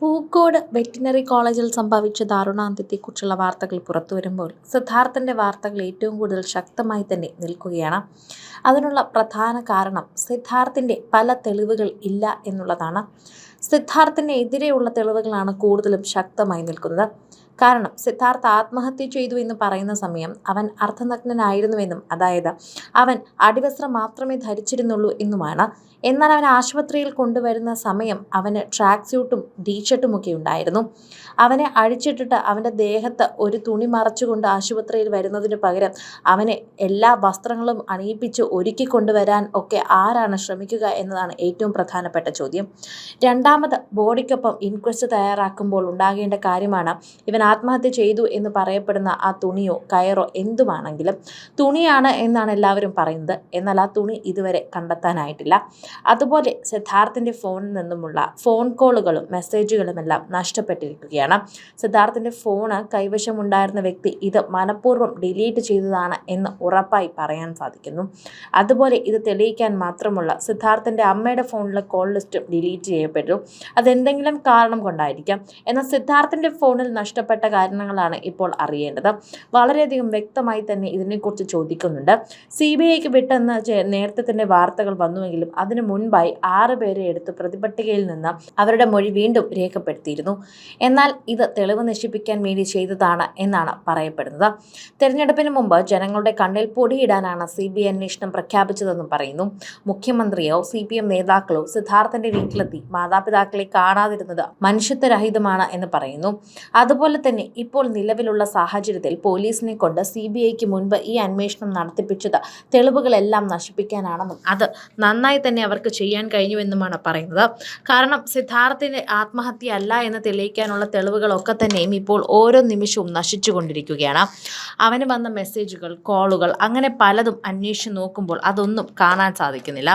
Pookode veterinary കോളേജിൽ സംഭവിച്ച ദാരുണാന്ത്യത്തെക്കുറിച്ചുള്ള വാർത്തകൾ പുറത്തു വരുമ്പോൾ സിദ്ധാർത്ഥന്റെ വാർത്തകൾ ഏറ്റവും കൂടുതൽ ശക്തമായി തന്നെ നിൽക്കുകയാണ്. അതിനുള്ള പ്രധാന കാരണം സിദ്ധാർത്ഥിന്റെ പല തെളിവുകൾ ഇല്ല എന്നുള്ളതാണ്. സിദ്ധാർത്ഥിനെതിരെയുള്ള തെളിവുകളാണ് കൂടുതലും ശക്തമായി നിൽക്കുന്നത്. കാരണം സിദ്ധാർത്ഥ ആത്മഹത്യ ചെയ്തു എന്ന് പറയുന്ന സമയം അവൻ അർദ്ധനഗ്നനായിരുന്നുവെന്നും അതായത് അവൻ അടിവസ്ത്രം മാത്രമേ ധരിച്ചിരുന്നുള്ളൂ എന്നുമാണ്. എന്നാൽ അവൻ ആശുപത്രിയിൽ കൊണ്ടുവരുന്ന സമയം അവന് ട്രാക്ക് സ്യൂട്ടും ടീഷർട്ടും ഒക്കെ ഉണ്ടായിരുന്നു. അവനെ അഴിച്ചിട്ടിട്ട് അവന്റെ ദേഹത്ത് ഒരു തുണി മറച്ചുകൊണ്ട് ആശുപത്രിയിൽ വരുന്നതിന് പകരം അവനെ എല്ലാ വസ്ത്രങ്ങളും അണിയിപ്പിച്ച് ഒരുക്കി കൊണ്ടുവരാൻ ഒക്കെ ആരാണ് ശ്രമിക്കുക എന്നതാണ് ഏറ്റവും പ്രധാനപ്പെട്ട ചോദ്യം. രണ്ടാമത് ബോഡിക്കൊപ്പം ഇൻക്വസ്റ്റ് തയ്യാറാക്കുമ്പോൾ ഉണ്ടാകേണ്ട കാര്യമാണ് ഇവൻ ആത്മഹത്യ ചെയ്തു എന്ന് പറയപ്പെടുന്ന ആ തുണിയോ കയറോ എന്തുമാണെങ്കിലും തുണിയാണ് എന്നാണ് എല്ലാവരും പറയുന്നത്. എന്നാൽ ആ തുണി ഇതുവരെ കണ്ടെത്താനായിട്ടില്ല. അതുപോലെ സിദ്ധാർത്ഥിന്റെ ഫോണിൽ നിന്നുമുള്ള ഫോൺ കോളുകളും മെസ്സേജുകളും എല്ലാം നഷ്ടപ്പെട്ടിരിക്കുകയാണ്. സിദ്ധാർത്ഥിന്റെ ഫോണ് കൈവശമുണ്ടായിരുന്ന വ്യക്തി ഇത് മനഃപൂർവം ഡിലീറ്റ് ചെയ്തതാണ് എന്ന് ഉറപ്പായി പറയാൻ സാധിക്കുന്നു. അതുപോലെ ഇത് തെളിയിക്കാൻ മാത്രമുള്ള സിദ്ധാർത്ഥിന്റെ അമ്മയുടെ ഫോണിലെ കോൾ ലിസ്റ്റും ഡിലീറ്റ് ചെയ്യപ്പെട്ടു. അതെന്തെങ്കിലും കാരണം കൊണ്ടായിരിക്കാം. എന്നാൽ സിദ്ധാർത്ഥിന്റെ ഫോണിൽ നഷ്ടപ്പെട്ട കാരണങ്ങളാണ് ഇപ്പോൾ അറിയേണ്ടത്. വളരെയധികം വ്യക്തമായി തന്നെ ഇതിനെക്കുറിച്ച് ചോദിക്കുന്നുണ്ട്. സി ബി ഐക്ക് വിട്ടെന്ന് നേരത്തെ തന്നെ വാർത്തകൾ വന്നുവെങ്കിലും അതിനു മുൻപായി ആറ് പേരെ എടുത്ത് പ്രതിപട്ടികയിൽ നിന്ന് അവരുടെ മൊഴി വീണ്ടും രേഖപ്പെടുത്തിയിരുന്നു. എന്നാൽ ഇത് തെളിവ് നശിപ്പിക്കാൻ വേണ്ടി ചെയ്തതാണ് എന്നാണ് പറയപ്പെടുന്നത്. തെരഞ്ഞെടുപ്പിന് മുമ്പ് ജനങ്ങളുടെ കണ്ണിൽ പൊടിയിടാനാണ് സി ബി ഐ അന്വേഷണം പ്രഖ്യാപിച്ചതെന്നും പറയുന്നു. മുഖ്യമന്ത്രിയോ സി പി എം നേതാക്കളോ സിദ്ധാർത്ഥന്റെ വീട്ടിലെത്തി മാതാപിതാക്കളെ കാണാതിരുന്നത് മനുഷ്യത്വരഹിതമാണ് എന്ന് പറയുന്നു. അതുപോലെ തന്നെ ഇപ്പോൾ നിലവിലുള്ള സാഹചര്യത്തിൽ പോലീസിനെ കൊണ്ട് സി ബി ഐക്ക് മുൻപ് ഈ അന്വേഷണം നടത്തിപ്പിച്ചത് തെളിവുകളെല്ലാം നശിപ്പിക്കാനാണെന്നും അത് നന്നായി തന്നെ അവർക്ക് ചെയ്യാൻ കഴിഞ്ഞുവെന്നുമാണ് പറയുന്നത്. കാരണം സിദ്ധാർത്ഥിന്റെ ആത്മഹത്യ അല്ല എന്ന് തെളിയിക്കാനുള്ള തെളിവുകളൊക്കെ തന്നെയും ഇപ്പോൾ ഓരോ നിമിഷവും നശിച്ചുകൊണ്ടിരിക്കുകയാണ്. അവന് വന്ന മെസ്സേജുകൾ കോളുകൾ അങ്ങനെ പലതും അന്വേഷിച്ച് നോക്കുമ്പോൾ അതൊന്നും കാണാൻ സാധിക്കുന്നില്ല.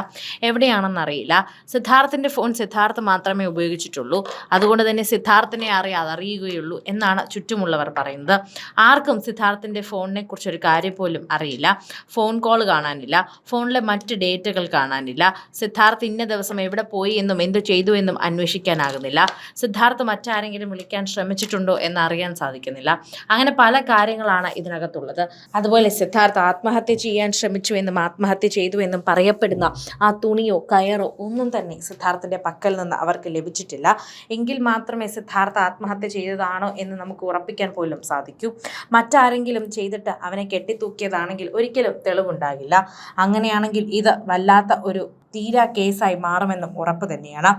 എവിടെയാണെന്നറിയില്ല. സിദ്ധാർത്ഥിന്റെ ഫോൺ സിദ്ധാർത്ഥ് മാത്രമേ ഉപയോഗിച്ചിട്ടുള്ളൂ. അതുകൊണ്ട് തന്നെ സിദ്ധാർത്ഥിനെ അറിയാതെ അറിയുകയുള്ളൂ എന്നാണ് ചുറ്റുമുള്ളവർ പറയുന്നത്. ആർക്കും സിദ്ധാർത്ഥിന്റെ ഫോണിനെ കുറിച്ചൊരു കാര്യം പോലും അറിയില്ല. ഫോൺ കോൾ കാണാനില്ല. ഫോണിലെ മറ്റ് ഡേറ്റകൾ കാണാനില്ല. സിദ്ധാർത്ഥ് ഇന്ന ദിവസം എവിടെ പോയി എന്നും എന്ത് ചെയ്തു എന്നും അന്വേഷിക്കാനാകുന്നില്ല. സിദ്ധാർത്ഥ് മറ്റാരെങ്കിലും വിളിക്കാൻ ശ്രമിച്ചിട്ടുണ്ടോ എന്ന് അറിയാൻ സാധിക്കുന്നില്ല. അങ്ങനെ പല കാര്യങ്ങളാണ് ഇതിനകത്തുള്ളത്. അതുപോലെ സിദ്ധാർത്ഥ് ആത്മഹത്യ ചെയ്യാൻ ശ്രമിച്ചു എന്നും ആത്മഹത്യ ചെയ്തു എന്നും പറയപ്പെടുന്ന ആ തുണിയോ കയറോ ഒന്നും തന്നെ സിദ്ധാർത്ഥിന്റെ പക്കൽ നിന്ന് അവർക്ക് ലഭിച്ചിട്ടില്ല. എങ്കിൽ മാത്രമേ സിദ്ധാർത്ഥ ആത്മഹത്യ ചെയ്തതാണോ എന്ന് നമുക്ക് ഉറപ്പിക്കാൻ പോലും സാധിക്കൂ. മറ്റാരെങ്കിലും ചെയ്തിട്ട് അവനെ കെട്ടിത്തൂക്കിയതാണെങ്കിൽ ഒരിക്കലും തെളിവുണ്ടാകില്ല. അങ്ങനെയാണെങ്കിൽ ഇത് വല്ലാത്ത ഒരു തീരാ കേസായി മാറുമെന്നും ഉറപ്പ് തന്നെയാണ്.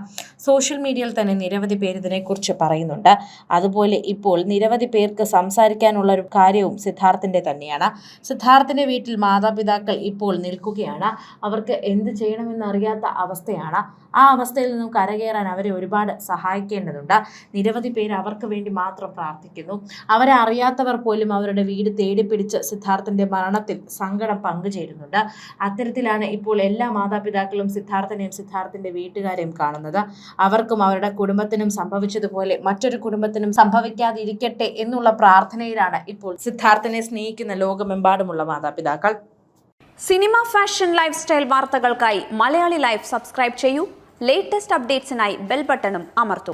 സോഷ്യൽ മീഡിയയിൽ തന്നെ നിരവധി പേർ ഇതിനെക്കുറിച്ച് പറയുന്നുണ്ട്. അതുപോലെ ഇപ്പോൾ നിരവധി പേർക്ക് സംസാരിക്കാനുള്ള ഒരു കാര്യവും സിദ്ധാർത്ഥിന്റെ തന്നെയാണ്. സിദ്ധാർത്ഥിന്റെ വീട്ടിൽ മാതാപിതാക്കൾ ഇപ്പോൾ നിൽക്കുകയാണ്. അവർക്ക് എന്ത് ചെയ്യണമെന്ന് അറിയാത്ത അവസ്ഥയാണ്. ആ അവസ്ഥയിൽ നിന്നും കരകയറാൻ അവരെ ഒരുപാട് സഹായിക്കേണ്ടതുണ്ട്. നിരവധി പേര് അവർക്ക് വേണ്ടി മാത്രം പ്രാർത്ഥിക്കുന്നു. അവരെ അറിയാത്തവർ പോലും അവരുടെ വീട് തേടിപ്പിടിച്ച് സിദ്ധാർത്ഥിന്റെ മരണത്തിൽ സങ്കടം പങ്കുചേരുന്നുണ്ട്. അത്തരത്തിലാണ് ഇപ്പോൾ എല്ലാ മാതാപിതാക്കളും സിദ്ധാർത്ഥനെയും സിദ്ധാർത്ഥിന്റെ വീട്ടുകാരെയും കാണുന്നത്. അവർക്കും അവരുടെ കുടുംബത്തിനും സംഭവിച്ചതുപോലെ മറ്റൊരു കുടുംബത്തിനും സംഭവിക്കാതിരിക്കട്ടെ എന്നുള്ള പ്രാർത്ഥനയിലാണ് ഇപ്പോൾ സിദ്ധാർത്ഥനെ സ്നേഹിക്കുന്ന ലോകമെമ്പാടുമുള്ള മാതാപിതാക്കൾ. സിനിമ ഫാഷൻ ലൈഫ് സ്റ്റൈൽ വാർത്തകൾക്കായി മലയാളി ലൈഫ് സബ്സ്ക്രൈബ് ചെയ്യൂ. ലേറ്റസ്റ്റ് അപ്ഡേറ്റ്സിനായി ബെൽ ബട്ടണും അമർത്തും.